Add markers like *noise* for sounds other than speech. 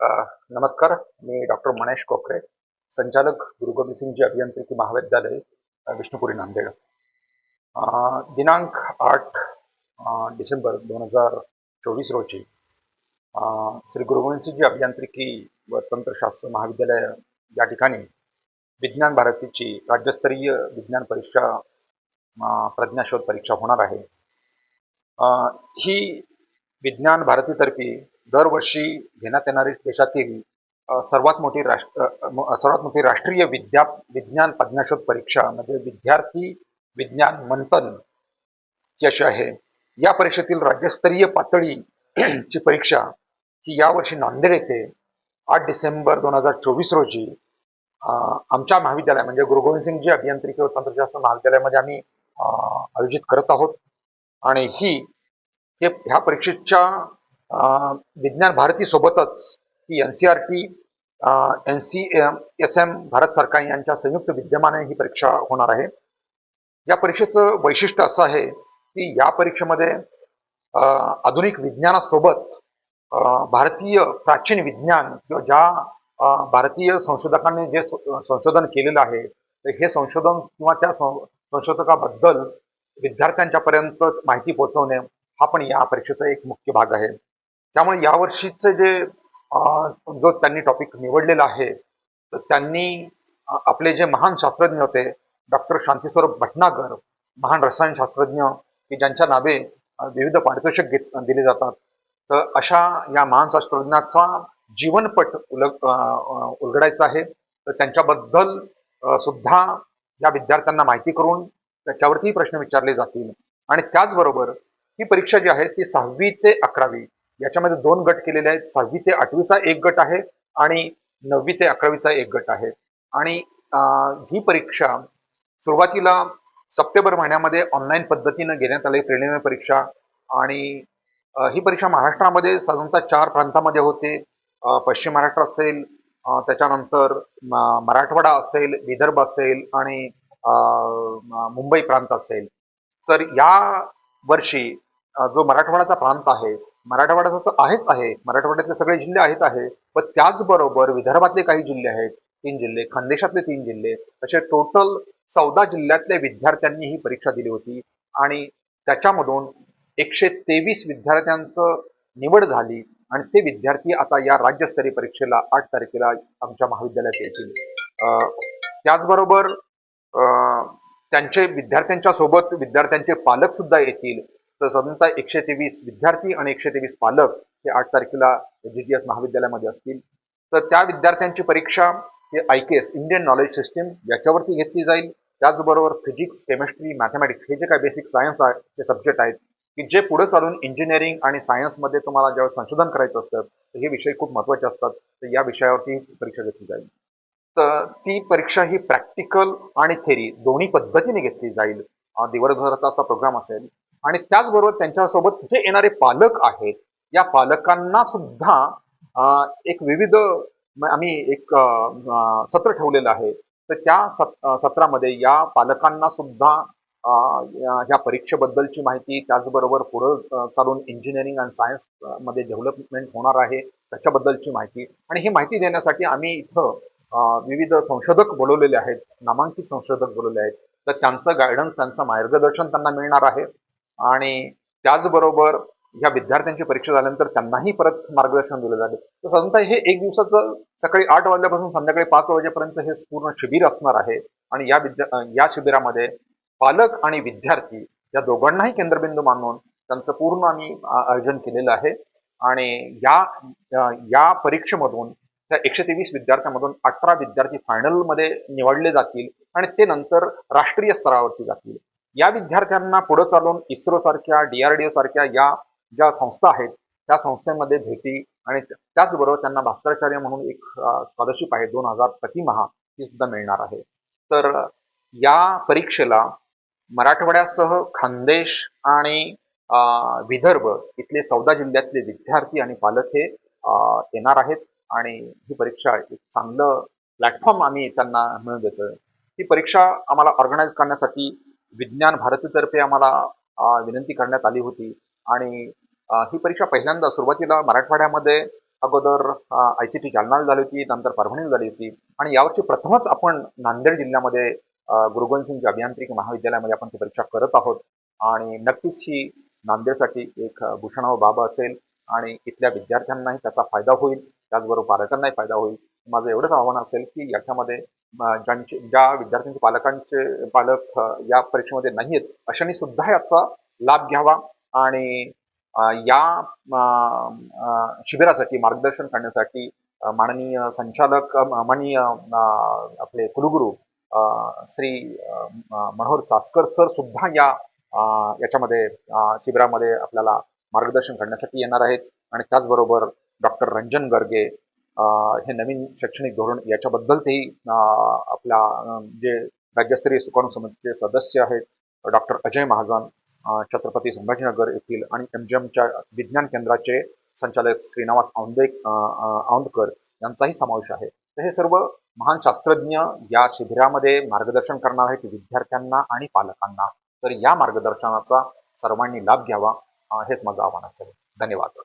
नमस्कार. मी डॉक्टर मनेश कोकरे संचालक गुरु गोविंद सिंगजी अभियांत्रिकी महाविद्यालय विष्णुपुरी नांदेड. दिनांक आठ डिसेंबर दोन हजार चोवीस रोजी श्री गुरु गोविंद अभियांत्रिकी व तंत्रशास्त्र महाविद्यालय या ठिकाणी विज्ञान भारतीची राज्यस्तरीय विज्ञान परीक्षा प्रज्ञाशोध परीक्षा होणार आहे. ही विज्ञान भारतीतर्फे दरवर्षी घेण्यात येणारी देशातील सर्वात मोठी राष्ट्र सर्वात मोठी राष्ट्रीय विद्या विज्ञान प्रज्ञाशोध परीक्षा म्हणजे विद्यार्थी विज्ञान मंथन ही अशी आहे. या परीक्षेतील राज्यस्तरीय पातळी *clears throat* ची परीक्षा ही यावर्षी नांदेड येथे आठ डिसेंबर दोन हजार चोवीस रोजी आमच्या महाविद्यालय म्हणजे गुरु गोविंद अभियांत्रिकी व तंत्रशास्त्र महाविद्यालयामध्ये आम्ही आयोजित करत आहोत. आणि ही हे ह्या परीक्षेच्या विज्ञान भारती सोबतच ही N C R T N C S M Bharat सरकार यांच्या संयुक्त विद्यमाने ही परीक्षा होणार आहे. या परीक्षेचं वैशिष्ट्य असं आहे की या परीक्षेमध्ये आधुनिक विज्ञानासोबत भारतीय प्राचीन विज्ञान किंवा ज्या भारतीय संशोधकांनी जे संशोधन केलेलं आहे हे संशोधन किंवा त्या सं- संशोधकाबद्दल विद्यार्थ्यांच्या पर्यंत माहिती पोहोचवणे हा पण या परीक्षेचा एक मुख्य भाग आहे. त्यामुळे यावर्षीचे जे जो त्यांनी टॉपिक निवडलेला आहे तर त्यांनी आपले जे महान शास्त्रज्ञ होते डॉक्टर शांतीस्वरूप भटनागर महान रसायनशास्त्रज्ञ की ज्यांच्या नावे विविध पारितोषिक घेत दिले जातात तर अशा या महान शास्त्रज्ञाचा जीवनपट उलग उलगडायचा आहे. तर त्यांच्याबद्दल सुद्धा या विद्यार्थ्यांना माहिती करून त्याच्यावरती प्रश्न विचारले जातील. आणि त्याचबरोबर ही परीक्षा जी आहे ती सहावी ते अकरावी याच्यामध्ये दोन गट केलेले आहेत. सहावी ते आठवीचा एक गट आहे आणि नववी ते अकरावीचा एक गट आहे. आणि ही परीक्षा सुरुवातीला सप्टेंबर महिन्यामध्ये ऑनलाईन पद्धतीनं घेण्यात आली. प्रिलिमिनरी परीक्षा आणि ही परीक्षा महाराष्ट्रामध्ये साधारणतः चार प्रांतामध्ये होते. पश्चिम महाराष्ट्र असेल त्याच्यानंतर मराठवाडा असेल विदर्भ असेल आणि मुंबई प्रांत असेल. तर या वर्षी जो मराठवाड्याचा प्रांत आहे मराठवाड्याचा तर आहेच आहे. मराठवाड्यातले सगळे जिल्हे आहेत आहे. पण त्याचबरोबर विदर्भातले काही जिल्हे आहेत. तीन जिल्हे खानदेशातले तीन जिल्हे असे टोटल चौदा जिल्ह्यातल्या विद्यार्थ्यांनी ही परीक्षा दिली होती. आणि त्याच्यामधून एकशे तेवीस विद्यार्थ्यांचं निवड झाली. आणि ते विद्यार्थी आता या राज्यस्तरीय परीक्षेला आठ तारखेला आमच्या महाविद्यालयात येतील त्याचबरोबर अं, त्यांचे विद्यार्थ्यांच्या सोबत विद्यार्थ्यांचे पालक सुद्धा येतील. तर साधारणतः एकशे तेवीस विद्यार्थी आणि एकशे तेवीस पालक हे आठ तारखेला जी जी एस महाविद्यालयामध्ये असतील. तर त्या विद्यार्थ्यांची परीक्षा हे I K S Indian knowledge system याच्यावरती घेतली जाईल. त्याचबरोबर फिजिक्स केमिस्ट्री मॅथमॅटिक्स हे जे काही बेसिक सायन्स चे सब्जेक्ट आहेत की जे पुढे चालून इंजिनिअरिंग आणि सायन्समध्ये तुम्हाला ज्यावेळेस संशोधन करायचं असतं तर हे विषय खूप महत्त्वाचे असतात. तर या विषयावरती परीक्षा घेतली जाईल. तर ती परीक्षा ही प्रॅक्टिकल आणि थेरी दोन्ही पद्धतीने घेतली जाईल. दिवसभराचा असा प्रोग्राम असेल. आणि त्याचबरोबर त्यांच्यासोबत जे येणारे पालक आहेत या पालकांना सुद्धा एक विविध म- आम्ही एक सत्र ठेवलेलं आहे. तर त्या सत्रामध्ये या पालकांना सुद्धा ह्या परीक्षेबद्दलची माहिती त्याचबरोबर पुढं चालून इंजिनिअरिंग अँड सायन्समध्ये डेव्हलपमेंट होणार आहे त्याच्याबद्दलची माहिती. आणि ही माहिती देण्यासाठी आम्ही इथं विविध संशोधक बोलवलेले आहेत नामांकित संशोधक बोलवले आहेत. तर त्यांचं गायडन्स त्यांचं मार्गदर्शन त्यांना मिळणार आहे. आणि त्याचबरोबर ह्या विद्यार्थ्यांची परीक्षा झाल्यानंतर त्यांनाही परत मार्गदर्शन दिलं जाते. तर साधारणतः हे एक दिवसाचं सकाळी आठ वाजल्यापासून संध्याकाळी पाच वाजेपर्यंत हे पूर्ण शिबिर असणार आहे. आणि या विद्या या शिबिरामध्ये पालक आणि विद्यार्थी या दोघांनाही केंद्रबिंदू मानून त्यांचं पूर्ण आम्ही आयोजन केलेलं आहे. आणि या या परीक्षेमधून त्या एकशे तेवीस विद्यार्थ्यांमधून अठरा विद्यार्थी फायनलमध्ये निवडले जातील आणि ते नंतर राष्ट्रीय स्तरावरती जातील. या विद्यार्थ्यांना पुढे चालून इस्रो सारख्या डीआरडीओ सारख्या या ज्या संस्था आहेत त्या संस्थेमध्ये भेटी आणि त्याचबरोबर त्यांना भास्कराचार्य म्हणून एक स्कॉलरशिप आहे दोन हजार प्रतिमहा ती सुद्धा मिळणार आहे. तर या परीक्षेला मराठवाड्यासह खानदेश आणि विदर्भ इथले चौदा जिल्ह्यातले विद्यार्थी आणि पालक हे येणार आहेत आणि ही परीक्षा एक चांगलं प्लॅटफॉर्म आम्ही त्यांना मिळून देतोय. ही परीक्षा आम्हाला ऑर्गनाईज करण्यासाठी विज्ञान भारतीतर्फे आम्हाला विनंती करण्यात आली होती. आणि ही परीक्षा पहिल्यांदा सुरुवातीला मराठवाड्यामध्ये अगोदर आय सी टी जालनाला झाली होती नंतर परभणीला झाली होती. आणि यावर्षी प्रथमच आपण नांदेड जिल्ह्यामध्ये गुरुगोविंद सिंग अभियांत्रिकी महाविद्यालयामध्ये आपण ती परीक्षा करत आहोत. आणि नक्कीच ही नांदेडसाठी एक भूषणाव बाब असेल. आणि इथल्या विद्यार्थ्यांनाही त्याचा फायदा होईल. त्याचबरोबर पालकांनाही फायदा होईल. माझं एवढंच आव्हान असेल की याच्यामध्ये ज्यांचे ज्या विद्यार्थ्यांचे पालकांचे पालक या परीक्षेमध्ये नाही आहेत अशांनी सुद्धा याचा लाभ घ्यावा आणि या शिबिरासाठी मार्गदर्शन करण्यासाठी माननीय संचालक माननीय आपले कुलगुरू श्री मनोहर चासकर सर सुद्धा या याच्यामध्ये शिबिरामध्ये आपल्याला मार्गदर्शन करण्यासाठी येणार आहेत. आणि त्याचबरोबर डॉक्टर रंजन गर्गे हे नवीन शैक्षणिक धोरण याच्याबद्दल तेही आपला जे राज्यस्तरीय सुकाणू समितीचे सदस्य आहेत डॉक्टर अजय महाजन छत्रपती संभाजीनगर येथील आणि एमजीएमच्या विज्ञान केंद्राचे संचालक श्रीनिवास औंदे औंदकर यांचाही समावेश आहे. तर हे सर्व महान शास्त्रज्ञ या शिबिरामध्ये मार्गदर्शन करणार आहेत विद्यार्थ्यांना आणि पालकांना. तर या मार्गदर्शनाचा सर्वांनी लाभ घ्यावा हेच माझं आव्हान असेल धन्यवाद.